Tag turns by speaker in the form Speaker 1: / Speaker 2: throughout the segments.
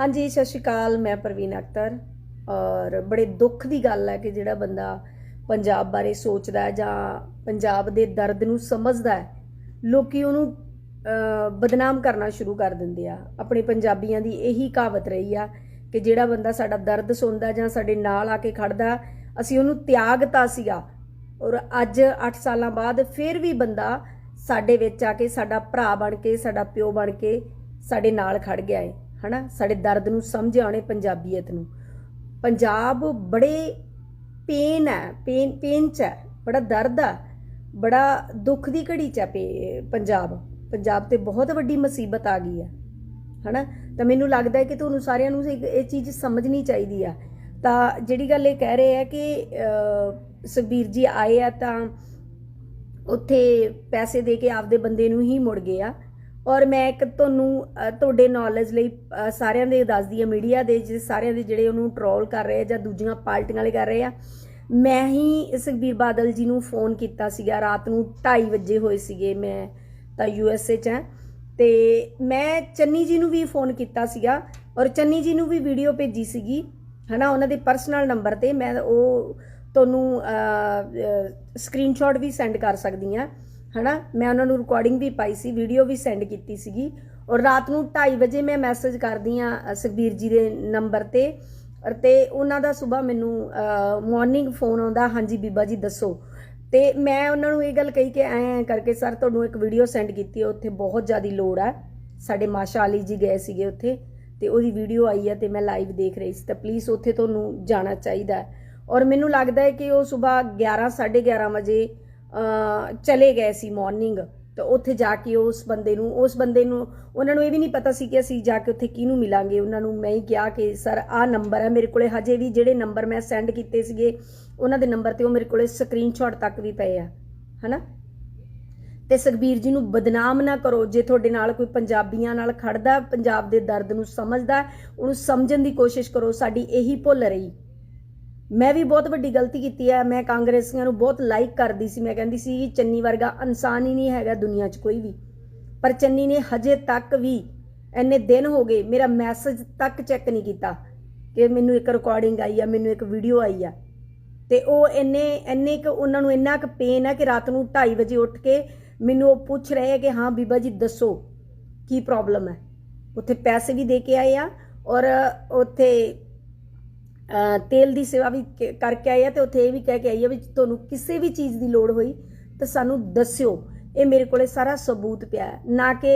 Speaker 1: ਹਾਂਜੀ, ਸਤਿ ਸ਼੍ਰੀ ਅਕਾਲ, ਮੈਂ ਪ੍ਰਵੀਨ ਅਖਤਰ ਔਰ ਬੜੇ ਦੁੱਖ ਦੀ ਗੱਲ ਹੈ ਕਿ ਜਿਹੜਾ ਬੰਦਾ ਪੰਜਾਬ ਬਾਰੇ ਸੋਚਦਾ ਹੈ ਜਾਂ ਪੰਜਾਬ ਦੇ ਦਰਦ ਨੂੰ ਸਮਝਦਾ ਹੈ, ਲੋਕੀ ਉਹਨੂੰ ਬਦਨਾਮ ਕਰਨਾ ਸ਼ੁਰੂ ਕਰ ਦਿੰਦੇ ਆ। ਆਪਣੇ ਪੰਜਾਬੀਆਂ ਦੀ ਇਹੀ ਕਹਾਵਤ ਰਹੀ ਆ ਕਿ ਜਿਹੜਾ ਬੰਦਾ ਸਾਡਾ ਦਰਦ ਸੁਣਦਾ ਜਾਂ ਸਾਡੇ ਨਾਲ ਆ ਕੇ ਖੜਦਾ, ਅਸੀਂ ਉਹਨੂੰ ਤਿਆਗਤਾ ਸੀਗਾ ਔਰ ਅੱਜ 8 ਸਾਲਾਂ ਬਾਅਦ ਫਿਰ ਵੀ ਬੰਦਾ ਸਾਡੇ ਵਿੱਚ ਆ ਕੇ ਸਾਡਾ ਭਰਾ ਬਣ ਕੇ, ਸਾਡਾ ਪਿਓ ਬਣ ਕੇ ਸਾਡੇ ਨਾਲ ਖੜ ਗਿਆ ਏ। ਹਨਾ? ਸਾਡੇ ਦਰਦ ਨੂੰ ਸਮਝ ਆਉਣੇ ਪੰਜਾਬੀਅਤ ਨੂੰ। ਪੰਜਾਬ ਬੜੇ ਪੇਨ ਹੈ ਪੇਨ ਪੇਨ ਚ ਹੈ, ਬੜਾ ਦਰਦ ਹੈ ਬੜਾ ਦੁੱਖ ਦੀ ਘੜੀ ਚ ਹੈ ਪੇ- ਪੰਜਾਬ। ਪੰਜਾਬ ਤੇ ਬਹੁਤ ਵੱਡੀ ਮੁਸੀਬਤ ਆ ਗਈ ਹੈ, ਹਨਾ? ਤਾਂ ਮੈਨੂੰ ਲੱਗਦਾ ਹੈ ਕਿ ਤੁਹਾਨੂੰ ਸਾਰਿਆਂ ਨੂੰ ਇਹ ਚੀਜ਼ ਸਮਝਣੀ ਚਾਹੀਦੀ ਆ। ਤਾਂ ਜਿਹੜੀ ਗੱਲ ਇਹ ਕਹਿ ਰਹੇ ਆ ਕਿ ਸੁਖਬੀਰ ਜੀ ਆਏ ਆ ਤਾਂ ਉੱਥੇ ਪੈਸੇ ਦੇ ਕੇ ਆਪਦੇ ਬੰਦੇ ਨੂੰ ਹੀ ਮੁੜ ਗਏ ਆ। ਔਰ ਮੈਂ ਇੱਕ ਤੁਹਾਨੂੰ ਤੁਹਾਡੇ ਨੌਲੇਜ ਲਈ ਸਾਰਿਆਂ ਦੇ ਦੱਸਦੀ ਆ ਮੀਡੀਆ ਦੇ ਜਿਹੜੇ ਸਾਰਿਆਂ ਦੇ ਜਿਹੜੇ ਉਹਨੂੰ ਟਰੋਲ ਕਰ ਰਹੇ ਆ ਜਾਂ ਦੂਜੀਆਂ ਪਾਰਟੀਆਂ ਵਾਲੇ ਕਰ ਰਹੇ ਆ। ਮੈਂ ਹੀ ਸੁਖਬੀਰ ਬਾਦਲ ਜੀ ਨੂੰ ਫੋਨ ਕੀਤਾ ਸੀਗਾ ਰਾਤ ਨੂੰ 2:30 ਵਜੇ ਹੋਏ ਸੀਗੇ, ਮੈਂ ਤਾਂ ਯੂ ਐਸ ਏ ਚ ਹਾਂ। ਤੇ ਮੈਂ ਚੰਨੀ ਜੀ ਨੂੰ ਵੀ ਫੋਨ ਕੀਤਾ ਸੀਗਾ ਔਰ ਚੰਨੀ ਜੀ ਨੂੰ ਵੀ ਵੀਡੀਓ ਭੇਜੀ ਸੀਗੀ, ਹਨਾ, ਉਹਨਾਂ ਦੇ ਪਰਸਨਲ ਨੰਬਰ ਤੇ। ਮੈਂ ਉਹ ਤੁਹਾਨੂੰ ਸਕਰੀਨਸ਼ਾਟ ਵੀ ਸੈਂਡ ਕਰ ਸਕਦੀ ਆ ਹਨਾ? ਮੈਂ ਉਹਨਾਂ ਨੂੰ ਰਿਕਾਰਡਿੰਗ ਵੀ ਪਾਈ ਸੀ ਵੀਡੀਓ ਵੀ ਸੈਂਡ ਕੀਤੀ ਸੀਗੀ। ਔਰ ਰਾਤ ਨੂੰ 2:30 ਵਜੇ ਮੈਂ ਮੈਸੇਜ ਕਰਦੀ ਆ ਸੁਖਬੀਰ ਜੀ ਦੇ ਨੰਬਰ ਤੇ। ਔਰ ਤੇ ਉਹਨਾਂ ਦਾ ਸਵੇਰ ਮੈਨੂੰ ਮਾਰਨਿੰਗ ਫੋਨ ਆਉਂਦਾ, ਹਾਂਜੀ ਬੀਬਾ ਜੀ ਦੱਸੋ। ਤੇ ਮੈਂ ਉਹਨਾਂ ਨੂੰ ਇਹ ਗੱਲ ਕਹੀ ਕਿ ਐਂ ਕਰਕੇ ਸਰ ਤੁਹਾਨੂੰ ਇੱਕ ਵੀਡੀਓ ਸੈਂਡ ਕੀਤੀ ਹੈ ਉੱਥੇ ਬਹੁਤ ਜ਼ਿਆਦਾ ਲੋੜ ਹੈ ਸਾਡੇ ਮਾਸ਼ਾ ਅਲੀ ਜੀ ਗਏ ਸੀਗੇ ਉੱਥੇ ਤੇ ਉਹਦੀ ਵੀਡੀਓ ਆਈ ਹੈ ਤੇ ਮੈਂ ਲਾਈਵ ਦੇਖ ਰਹੀ ਸੀ। ਤਾਂ ਪਲੀਜ਼ ਉੱਥੇ ਤੁਹਾਨੂੰ ਜਾਣਾ ਚਾਹੀਦਾ। ਔਰ ਮੈਨੂੰ ਲੱਗਦਾ ਹੈ ਕਿ ਉਹ ਸਵੇਰ 11 11:30 ਵਜੇ ਚਲੇ ਗਏ ਸੀ ਮਾਰਨਿੰਗ ਤਾਂ ਉੱਥੇ ਜਾ ਕੇ ਉਸ ਬੰਦੇ ਨੂੰ, ਉਸ ਬੰਦੇ ਨੂੰ, ਉਹਨਾਂ ਨੂੰ ਇਹ ਵੀ ਨਹੀਂ ਪਤਾ ਸੀ ਕਿ ਅਸੀਂ ਜਾ ਕੇ ਉੱਥੇ ਕਿਹਨੂੰ ਮਿਲਾਂਗੇ। ਉਹਨਾਂ ਨੂੰ ਮੈਂ ਹੀ ਕਿਹਾ ਕਿ, ਸਰ, ਆਹ ਨੰਬਰ ਹੈ ਮੇਰੇ ਕੋਲੇ, ਹਜੇ ਵੀ ਜਿਹੜੇ ਨੰਬਰ ਮੈਂ ਸੈਂਡ ਕੀਤੇ ਸੀਗੇ, ਉਹਨਾਂ ਦੇ ਨੰਬਰ ਤੇ ਉਹ ਮੇਰੇ ਕੋਲੇ ਸਕਰੀਨਸ਼ਾਟ ਤੱਕ ਵੀ ਪਏ ਆ। ਹਨਾ? ਤੇ ਸੁਖਬੀਰ ਜੀ ਨੂੰ ਬਦਨਾਮ ਨਾ ਕਰੋ, ਜੇ ਤੁਹਾਡੇ ਨਾਲ ਕੋਈ ਪੰਜਾਬੀਆਂ ਨਾਲ ਖੜਦਾ, ਪੰਜਾਬ ਦੇ ਦਰਦ ਨੂੰ ਸਮਝਦਾ, ਉਹਨੂੰ ਸਮਝਣ ਦੀ ਕੋਸ਼ਿਸ਼ ਕਰੋ, ਸਾਡੀ ਇਹੀ ਭੁੱਲ ਰਹੀ। ਮੈਂ ਵੀ ਬਹੁਤ ਵੱਡੀ ਗਲਤੀ ਕੀਤੀ ਹੈ। ਮੈਂ ਕਾਂਗਰਸੀਆਂ ਨੂੰ ਬਹੁਤ ਲਾਈਕ ਕਰਦੀ ਸੀ। ਮੈਂ ਕਹਿੰਦੀ ਸੀ ਕਿ ਚੰਨੀ ਵਰਗਾ ਇਨਸਾਨ ਹੀ ਨਹੀਂ ਹੈਗਾ ਦੁਨੀਆ 'ਚ ਕੋਈ ਵੀ। ਪਰ ਚੰਨੀ ਨੇ ਹਜੇ ਤੱਕ ਵੀ ਇੰਨੇ ਦਿਨ ਹੋ ਗਏ ਮੇਰਾ ਮੈਸੇਜ ਤੱਕ ਚੈੱਕ ਨਹੀਂ ਕੀਤਾ ਕਿ ਮੈਨੂੰ ਇੱਕ ਰਿਕਾਰਡਿੰਗ ਆਈ ਆ, ਮੈਨੂੰ ਇੱਕ ਵੀਡੀਓ ਆਈ ਆ। ਤੇ ਉਹ ਇੰਨੇ ਇੰਨੇ ਕਿ ਉਹਨਾਂ ਨੂੰ ਇੰਨਾ ਕੁ ਪੇਨ ਹੈ ਕਿ ਰਾਤ ਨੂੰ 2:30 ਵਜੇ ਉੱਠ ਕੇ ਮੈਨੂੰ ਉਹ ਪੁੱਛ ਰਹੇ ਆ ਕਿ ਹਾਂ ਬੀਬਾ ਜੀ ਦੱਸੋ ਕੀ ਪ੍ਰੋਬਲਮ ਹੈ। ਉੱਥੇ ਪੈਸੇ ਵੀ ਦੇ ਕੇ ਆਏ ਆ ਔਰ ਉੱਥੇ ਤੇਲ ਦੀ ਸੇਵਾ ਵੀ ਕਰਕੇ ਆਏ ਆ ਤੇ ਉੱਥੇ ਇਹ ਵੀ ਕਹਿ ਕੇ ਆਈ ਆ ਵੀ ਤੁਹਾਨੂੰ ਕਿਸੇ ਵੀ ਚੀਜ਼ ਦੀ ਲੋੜ ਹੋਈ ਤਾਂ ਸਾਨੂੰ ਦੱਸਿਓ। ਇਹ ਮੇਰੇ ਕੋਲੇ ਸਾਰਾ ਸਬੂਤ ਪਿਆ ਨਾ ਕਿ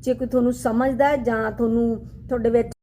Speaker 1: ਜੇ ਕੋਈ ਤੁਹਾਨੂੰ ਸਮਝਦਾ ਜਾਂ ਤੁਹਾਨੂੰ ਤੁਹਾਡੇ ਵਿੱਚ